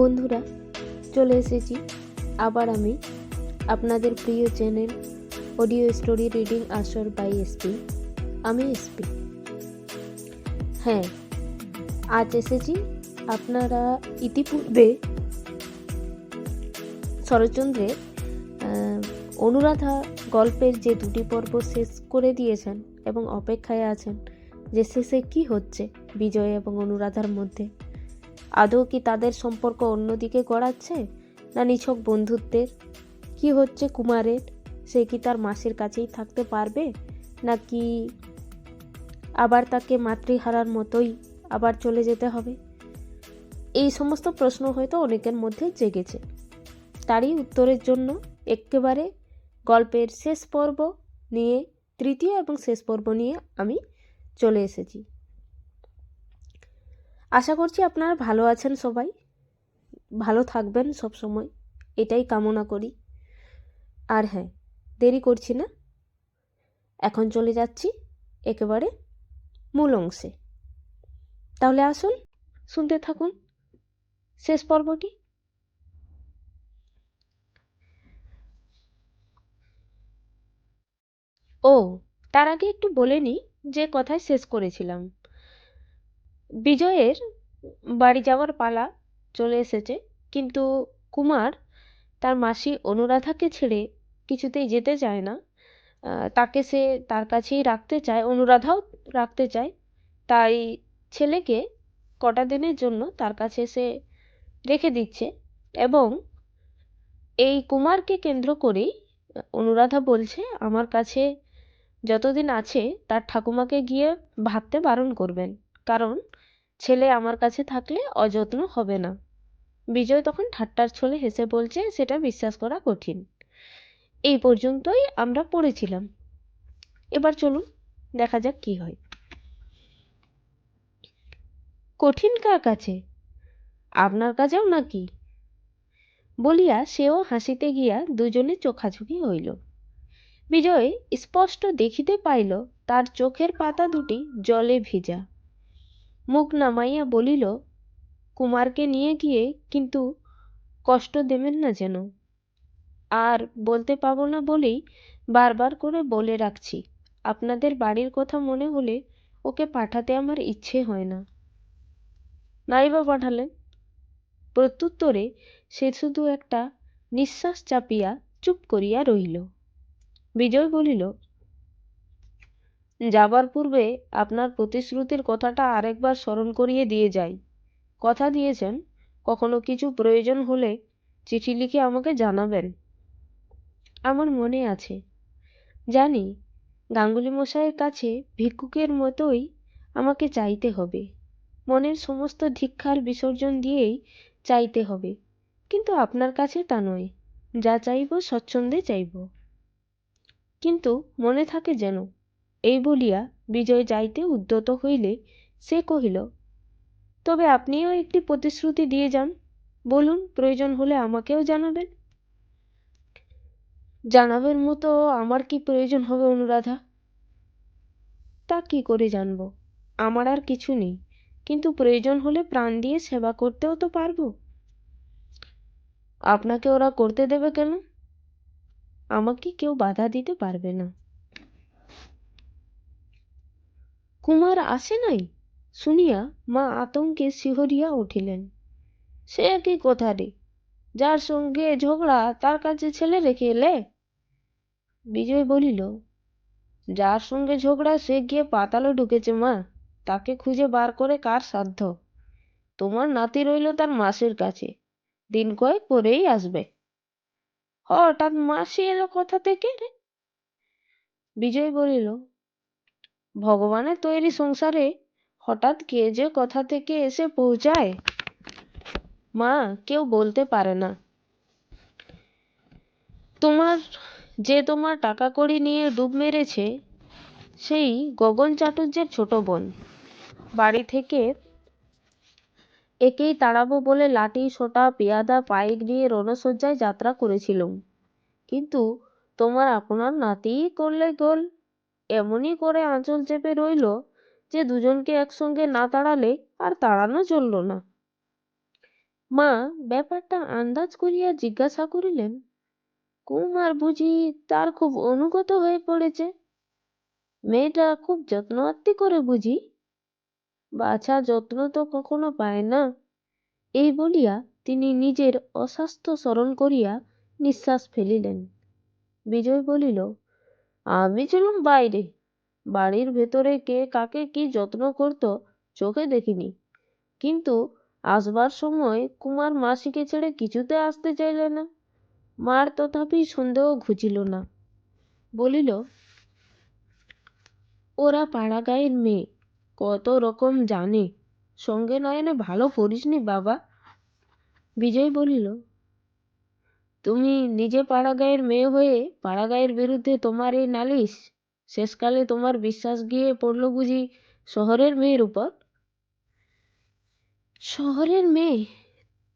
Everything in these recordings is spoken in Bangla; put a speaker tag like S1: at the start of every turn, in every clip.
S1: বন্ধুরা, চলে এসেছি। আবার আমি আপনাদের প্রিয় চ্যানেল অডিও স্টোরি রিডিং আসর বাই এসপি আমি এসপি হ্যাঁ আজ এসেছি আপনারা ইতিপূর্বে শরৎচন্দ্রের অনুরাধা গল্পের যে দুটি পর্ব শেষ করে দিয়েছেন এবং অপেক্ষায় আছেন যে শেষে কি হচ্ছে বিজয় এবং অনুরাধার মধ্যে। আদৌ কি তাদের সম্পর্ক অন্যদিকে গড়াচ্ছে না নিছক বন্ধুত্বের? কি হচ্ছে কুমারের? সে কি তার মাসির কাছেই থাকতে পারবে? নাকি আবার তাকে মাতৃহারার মতোই আবার চলে যেতে হবে? এই সমস্ত প্রশ্ন হয়তো অনেকের মধ্যে জেগেছে। তারই উত্তরের জন্য একেবারে গল্পের শেষ পর্ব নিয়ে, তৃতীয় এবং শেষ পর্ব নিয়ে আমি চলে এসেছি। আশা করছি আপনারা ভালো আছেন সবাই। ভালো থাকবেন সব সময়। এটাই কামনা করি। আর হ্যাঁ দেরি করছি না। এখন চলে যাচ্ছি একেবারে মূল অংশে। তাহলে আসুন, শুনতে থাকুন। শেষ পর্বটি। ও, তার আগে একটু বলে নিই যে কথায় শেষ করেছিলাম। বিজয়ের বাড়ি যাওয়ার পালা চলে এসেছে। কিন্তু কুমার তার মাসি অনুরাধাকে ছেড়ে কিছুতেই যেতে চায় না। তাকে সে তার কাছেই রাখতে চায়, অনুরাধাও রাখতে চায়। তাই ছেলেকে কটা দিনের জন্য তার কাছে সে রেখে দিচ্ছে এবং এই কুমারকে কেন্দ্র করেই অনুরাধা বলছে, আমার কাছে যতদিন আছে তার ঠাকুমাকে গিয়ে ভাবতে বারণ করবেন। কারণ ছেলে আমার কাছে থাকলে অযত্ন হবে না। বিজয় তখন ঠাট্টার ছলে হেসে বলছে, সেটা বিশ্বাস করা কঠিন। এই পর্যন্তই আমরা পড়েছিলাম। এবার চলুন, দেখা যাক কি হয়। কঠিন কার কাছে? আপনার কাছেও নাকি? বলিয়া সেও হাসিতে গিয়া দুজনে চোখাচোখি হইল। বিজয় স্পষ্ট দেখিতে পাইল, তার চোখের পাতা দুটি জলে ভিজা। মুখ নামাইয়া বলিল, কুমারকে নিয়ে গিয়ে কিন্তু কষ্ট দেবেন না যেন। আর বলতে পাবো না বলেই বারবার করে বলে রাখছি। আপনাদের বাড়ির কথা মনে হলে ওকে পাঠাতে আমার ইচ্ছে হয় না। নাইবা পাঠালেন। প্রত্যুত্তরে সে শুধু একটা নিঃশ্বাস চাপিয়া চুপ করিয়া রহিল। বিজয় বলিল যাবার পূর্বে আপনার প্রতিশ্রুতির কথাটা আরেকবার স্মরণ করিয়ে দিয়ে যাই। কথা দিয়েছেন, কখনো কিছু প্রয়োজন হলে চিঠি লিখে আমাকে জানাবেন। আমার মনে আছে, জানি গাঙ্গুলি মশাইয়ের কাছে ভিক্ষুকের মতোই আমাকে চাইতে হবে। মনের সমস্ত ধিক্ষার বিসর্জন দিয়েই চাইতে হবে, কিন্তু আপনার কাছে তা নয়, যা চাইব স্বচ্ছন্দে চাইব। কিন্তু মনে থাকে যেন এই বলিয়া বিজয় যাইতে উদ্যত হইলে সে কহিল, তবে আপনিও একটি প্রতিশ্রুতি দিয়ে যান। বলুন, প্রয়োজন হলে আমাকেও জানাবেন। জানাবের মতো আমার কি প্রয়োজন হবে অনুরাধা? তা কি করে জানব? আমার আর কিছু নেই। কিন্তু প্রয়োজন হলে প্রাণ দিয়ে সেবা করতেও তো পারব। আপনাকে ওরা করতে দেবে কেন? আমাকে কেউ বাধা দিতে পারবে না। কুমার আসে নাই? শুনিয়া মা আতঙ্কে শিহরিয়া উঠিলেন। সে কি কথা রে, যার সঙ্গে ঝগড়া তার কাছে ছেলে রেখে এলে? বিজয় বলিল, যার সঙ্গে ঝগড়া সে গিয়ে পাতালে ঢুকেছে মা, তাকে খুঁজে বার করে কার সাধ্য? তোমার নাতি রইল তার মাসির কাছে, দিন কয়েক পরেই আসবে। হঠাৎ মাসি এলো কোথা থেকে বিজয় বলিল ভগবানের তৈরি সংসারে হঠাৎ কে যে কোথা থেকে এসে পৌঁছায়? মা, কেউ বলতে পারে না। তোমার যে তোমার টাকা কড়ি নিয়ে ডুব মেরেছে, সেই গগন চাটুর্যের ছোট বোন। বাড়ি থেকে একেই তাড়াবো বলে লাঠি, সোটা, পেয়াদা, পাইক নিয়ে রণসজ্জায় যাত্রা করেছিলুম। কিন্তু তোমার আপনার নাতিই করলে গোল। এমনই করে আঁচল চেপে রইল যে দুজনকে একসঙ্গে না তাড়ালে আর তাড়ানো চলল না। মা ব্যাপারটা আন্দাজ করিয়া জিজ্ঞাসা করিলেন কুমার বুঝি তার খুব অনুগত হয়ে পড়েছে? মেয়েটা খুব যত্ন আত্তি করে বুঝি? বাছা যত্ন তো কখনো পায় না। এই বলিয়া তিনি নিজের অস্বাস্থ্য স্মরণ করিয়া নিঃশ্বাস ফেলিলেন। বিজয় বলিল আমি ছিলুম বাইরে। বাড়ির ভেতরে কে কাকে কি যত্ন করত, চোখে দেখিনি। কিন্তু আসবার সময় কুমার মাসিকে ছেড়ে কিছুতে আসতে চাইলে না। মার তথাপি সন্দেহ ঘুচিল না। বলিল, ওরা পাড়া গাঁয়ের মেয়ে, কত রকম জানে। সঙ্গে নয়নে ভালো পড়িসনি বাবা। বিজয় বলিল তুমি নিজে পাড়া গাঁয়ের মেয়ে হয়ে পাড়া গাঁয়ের বিরুদ্ধে তোমার এই নালিশ? শেষকালে তোমার বিশ্বাস গিয়ে পড়ল বুঝি শহরের মেয়ের উপর। শহরের মেয়ে?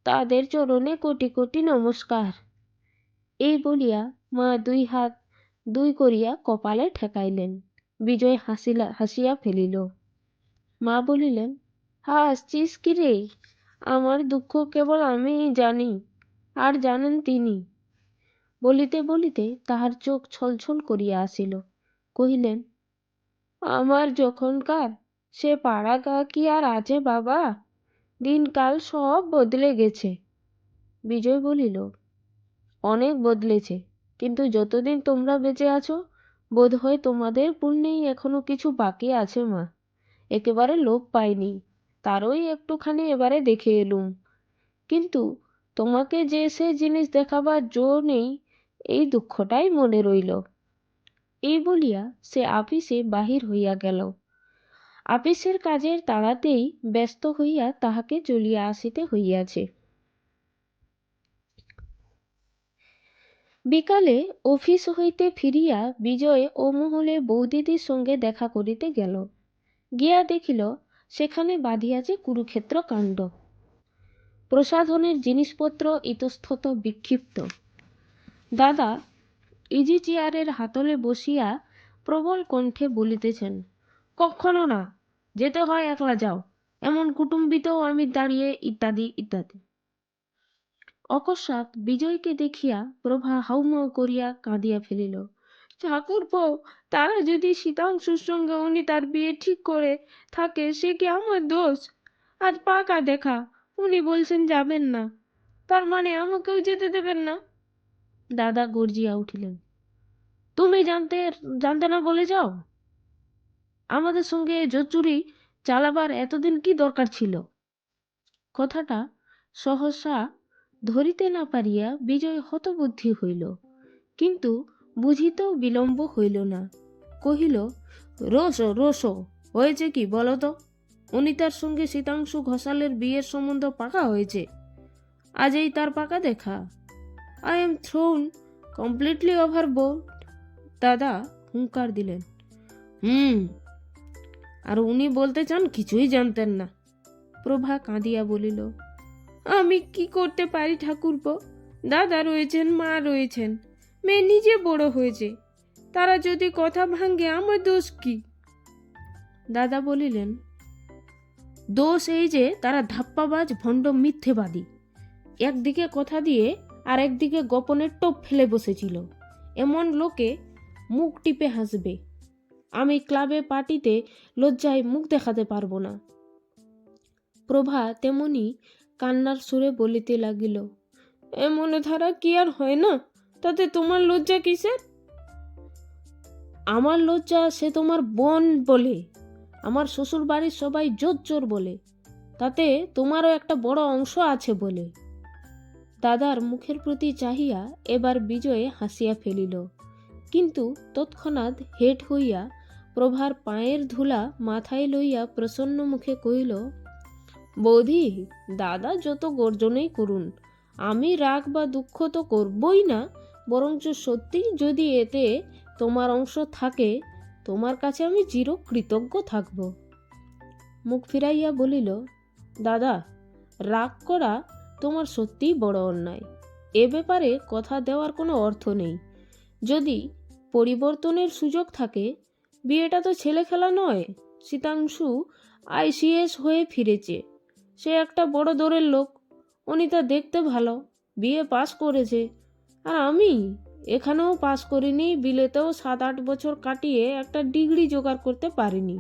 S1: তাদের চরণে কোটি কোটি নমস্কার। এই বলিয়া মা দুই হাত দুই করিয়া কপালে ঠেকাইলেন। বিজয় হাসিলা, হাসিয়া ফেলিল। মা বলিলেন, হাসছিস কি রে? আমার দুঃখ কেবল আমি জানি। আর জানেন তিনি? বলিতে বলিতে তাহার চোখ ছলছল করিয়া আসিল। কহিলেন, আমার যখনকার সে পাড়া গা কি আর আছে বাবা? দিনকাল সব বদলে গেছে। বিজয় বলিল, অনেক বদলেছে, কিন্তু যতদিন তোমরা বেঁচে আছো বোধ হয় তোমাদের পুণ্যেই এখনও কিছু বাকি আছে মা। একেবারে লোপ পাইনি, তারই একটুখানি এবারে দেখে এলুম। কিন্তু তোমাকে যে সে জিনিস দেখাবার জো নেই এই দুঃখটাই মনে রইল। এই বলিয়া সে আপিসে বাহির হইয়া গেল। আপিসের কাজের তাড়াতেই ব্যস্ত হইয়া তাহাকে চলিয়া আসিতে হইয়াছে। বিকালে অফিস হইতে ফিরিয়া বিজয় ও মহলে বৌদিদির সঙ্গে দেখা করিতে গেল। গিয়া দেখিল, সেখানে বাঁধিয়াছে কুরুক্ষেত্র কাণ্ড। প্রসাধনের জিনিসপত্র ইতস্তত বিক্ষিপ্ত। দাদা ইজি চেয়ারের হাতলে বসিয়া প্রবল কণ্ঠে বলিতেছেন, কখনো না, যেতে হয় একলা যাও, এমন কুটুম্বিতেও আমি দাঁড়িয়ে ইত্যাদি ইত্যাদি। অকস্মাৎ বিজয়কে দেখিয়া প্রভা হাউমাউ করিয়া কাঁদিয়া ফেলিল, ঠাকুরপো, তারা যদি শীতাংশুর সঙ্গে উনি তার বিয়ে ঠিক করে থাকে, সে কি আমার দোষ? আজ পাকা দেখা উনি বলছেন যাবেন না। তার মানে আমাকেও যেতে দেবেন না। দাদা গর্জিয়া উঠিলেন। তুমি জানতে জানতে না বলে যাও। আমাদের সঙ্গে জোচুরি চালাবার এতদিন কি দরকার ছিল? কথাটা সহসা ধরিতে না পারিয়া বিজয় হতবুদ্ধি হইল। কিন্তু বুঝিতেও বিলম্ব হইল না। কহিল, রোসো রোসো, হয়েছে কি বলো তো? অনিতার সঙ্গে শীতাংশু ঘোষালের বিয়ের সম্বন্ধ পাকা হয়েছে। আজই তার পাকা দেখা। I am thrown completely overboard দাদা হুঙ্কার দিলেন। হুম, আর উনি বলতে চান কিছুই জানতেন না। প্রভা কাঁদিয়া বলিল, আমি কি করতে পারি ঠাকুরপো? দাদা রয়েছেন, মা রয়েছেন। মেয়ে নিজে বড় হয়েছে। তারা যদি কথা ভাঙ্গে আমার দোষ কি? দাদা বলিলেন দোষ এই যে তারা ধাপ্পাবাজ, ভণ্ড মিথ্যেবাদী। একদিকে কথা দিয়ে আর একদিকে গোপনের টোপ ফেলে বসেছিল। এমন লোকে মুখ টিপে হাসবে। আমি ক্লাবে পার্টিতে লজ্জায় মুখ দেখাতে পারব না। প্রভা তেমনি কান্নার সুরে বলিতে লাগিল এমন ধারা কি আর হয় না? তাতে তোমার লজ্জা কিসের? আমার লজ্জা সে তোমার বোন বলে। আমার শ্বশুর বাড়ির সবাই জোর জোর বলে, তাতে তোমারও একটা বড় অংশ আছে বলে। দাদার মুখের প্রতি চাহিয়া এবার বিজয়ে হাসিয়া ফেলিল। কিন্তু তৎক্ষণাৎ হেট হইয়া প্রভার পায়ের ধুলা মাথায় লইয়া প্রসন্ন মুখে কহিল বৌধি দাদা যত গর্জনেই করুন, আমি রাগ বা দুঃখ তো করবই না, বরঞ্চ সত্যি যদি এতে তোমার অংশ থাকে তোমার কাছে আমি চির কৃতজ্ঞ থাকব। মুখ ফিরাইয়া বলিল, দাদা, রাগ করা তোমার সত্যিই বড় অন্যায়। এ ব্যাপারে কথা দেওয়ার কোনো অর্থ নেই। যদি পরিবর্তনের সুযোগ থাকে, বিয়েটা তো ছেলে খেলা নয়। শীতাংশু আইসিএস হয়ে ফিরেছে। সে একটা বড় দরের লোক। অনিতা দেখতে ভালো। বিয়ে পাশ করেছে। আর আমি এখানেও পাস করিনি, বিলেতেও সাত আট বছর কাটিয়ে একটা ডিগ্রি জোগাড় করতে পারিনি।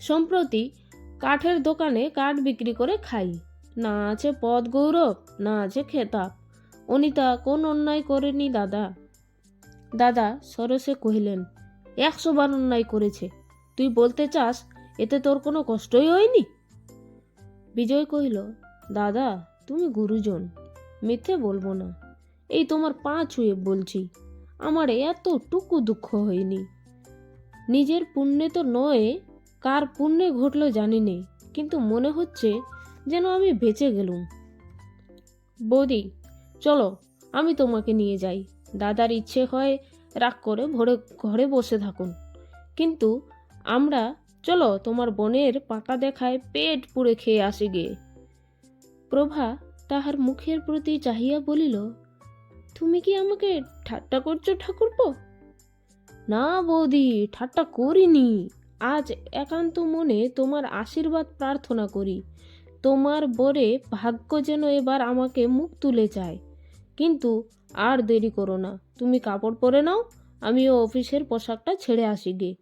S1: সম্প্রতি কাঠের দোকানে কাঠ বিক্রি করে খাই। না আছে পদ গৌরব, না আছে খেতাব। অনিতা, কোন অন্যায় করেনি দাদা? দাদা, সরসে কহিলেন, একশো বার অন্যায় করেছে। তুই বলতে চাস, এতে তোর কোনো কষ্টই হয়নি? বিজয় কহিল, দাদা, তুমি গুরুজন। মিথ্যে বলব না। এই তোমার পা ছুঁয়ে বলছি। আমার এতটুকু দুঃখ হয়নি। নিজের পুণ্যে তো নয়, কার পুণ্যে ঘটলো জানি নে, কিন্তু মনে হচ্ছে যেন আমি বেঁচে গেলুম। বৌদি, চলো, আমি তোমাকে নিয়ে যাই। দাদার ইচ্ছে হয় রাগ করে ভরে, ঘরে বসে থাকুন। কিন্তু আমরা, চলো, তোমার বোনের পাকা দেখায় পেট পুড়ে খেয়ে আসি গে। প্রভা তাহার মুখের প্রতি চাহিয়া বলিল, তুমি কি আমাকে ঠাট্টা করছ, ঠাকুরপো? না বৌদি, ঠাট্টা করিনি। আজ একান্ত মনে তোমার আশীর্বাদ প্রার্থনা করি। তোমার বরে ভাগ্য যেন এবার আমাকে মুখ তুলে চায়। কিন্তু আর দেরি করো না, তুমি কাপড় পরে নাও, আমিও অফিসের পোশাকটা ছেড়ে আসি গে।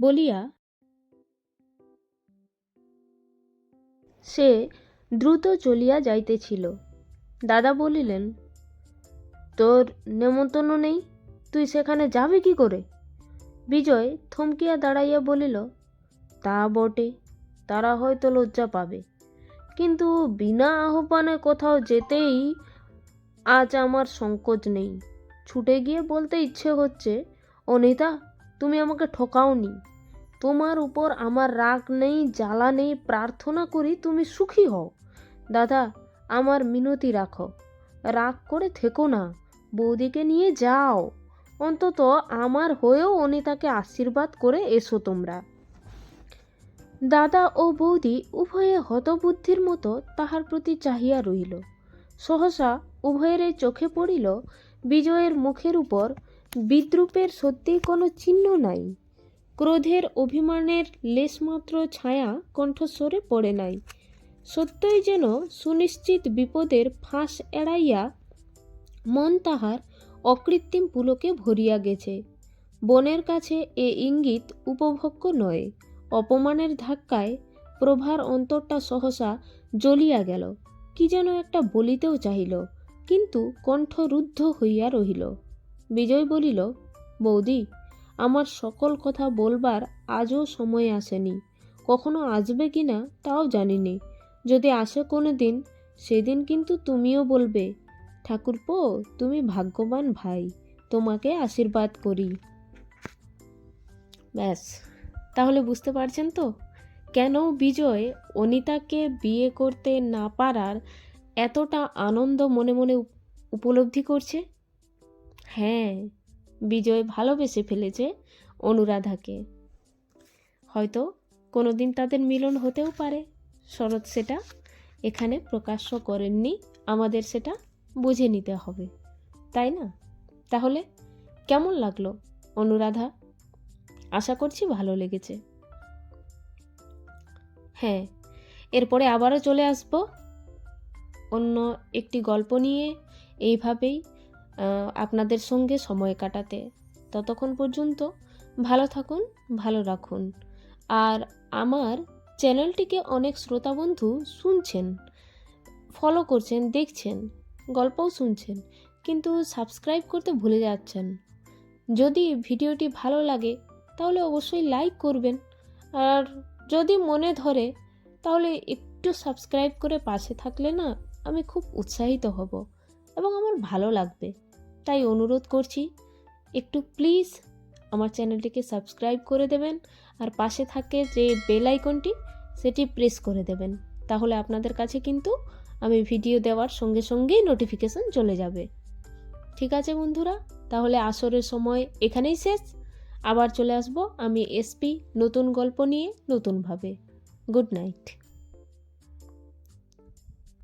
S1: বলিয়া সে দ্রুত চলিয়া যাইতেছিল। দাদা বলিলেন, তোর নেমন্তন্ন নেই? তুই সেখানে যাবি কি করে? বিজয় থমকিয়া দাঁড়াইয়া বলিল, তা বটে, তারা হয়তো লজ্জা পাবে। কিন্তু বিনা আহ্বানে কোথাও যেতেই আজ আমার সংকোচ নেই। ছুটে গিয়ে বলতে ইচ্ছে হচ্ছে, অনিতা, তুমি আমাকে ঠকাওনি। তোমার উপর আমার রাগ নেই, জ্বালা নেই, প্রার্থনা করি তুমি সুখী হও। দাদা, আমার মিনতি রাখো। রাগ করে থেকো না। বৌদিকে নিয়ে যাও। অন্তত আমার হয়েও অনিতাকে আশীর্বাদ করে এসো তোমরা। দাদা ও বৌদি উভয়ে হতবুদ্ধির মতো তাহার প্রতি চাহিয়া রহিল। সহসা উভয়ের চোখে পড়িল, বিজয়ের মুখের উপর বিদ্রুপের সত্যিই কোনো চিহ্ন নাই। ক্রোধের অভিমানের লেশমাত্র ছায়া কণ্ঠস্বরে পড়ে নাই। সত্যই যেন সুনিশ্চিত বিপদের ফাঁস এড়াইয়া মন তাহার অকৃত্রিম পুলকে ভরিয়া গেছে। বনের কাছে এ ইঙ্গিত উপভোগ্য নয়। অপমানের ধাক্কায় প্রভার অন্তরটা সহসা জ্বলিয়া গেল। কি যেন একটা বলিতেও চাহিল, কিন্তু কণ্ঠ রুদ্ধ হইয়া রহিল। বিজয় বলিল, বৌদি, আমার সকল কথা বলবার আজও সময় আসেনি। কখনো আসবে কি না তাও জানিনি। যদি আসে কোনো দিন সেদিন কিন্তু তুমিও বলবে, ঠাকুরপো, তুমি ভাগ্যবান ভাই, তোমাকে আশীর্বাদ করি। ব্যাস, তাহলে বুঝতে পারছেন তো? কেন বিজয় অনিতাকে বিয়ে করতে না পারার এতটা আনন্দ মনে মনে উপলব্ধি করছে? হ্যাঁ বিজয় ভালোবেসে ফেলেছে অনুরাধাকে। হয়তো কোনো দিন তাদের মিলন হতেও পারে। শরৎ সেটা এখানে প্রকাশ্য করেননি, আমাদের সেটা বুঝে নিতে হবে, তাই না? তাহলে কেমন লাগল অনুরাধা? আশা করছি ভালো লেগেছে। হ্যাঁ এরপরে আবারও চলে আসব অন্য একটি গল্প নিয়ে, এইভাবেই আপনাদের সঙ্গে সময় কাটাতে। ততক্ষণ পর্যন্ত ভালো থাকুন, ভালো রাখুন। আর আমার চ্যানেলটিকে অনেক শ্রোতা বন্ধু শুনছেন ফলো করছেন, দেখছেন, গল্পও শুনছেন, কিন্তু সাবস্ক্রাইব করতে ভুলে যাচ্ছেন। যদি ভিডিওটি ভালো লাগে, তাহলে অবশ্যই লাইক করবেন। আর যদি মনে ধরে, তাহলে একটু সাবস্ক্রাইব করে পাশে থাকলে না, আমি খুব উৎসাহিত হব এবং আমার ভালো লাগবে। তাই অনুরোধ করছি, একটু প্লিজ আমার চ্যানেলটিকে সাবস্ক্রাইব করে দেবেন। আর পাশে থাকে যে বেল আইকনটি সেটি প্রেস করে দেবেন। তাহলে আপনাদের কাছে কিন্তু আমি ভিডিও দেওয়ার সঙ্গে সঙ্গেই নোটিফিকেশন চলে যাবে। ঠিক আছে বন্ধুরা, তাহলে আসরের সময় এখানেই শেষ। আবার চলে আসব আমি এসপি নতুন গল্প নিয়ে নতুনভাবে। Good night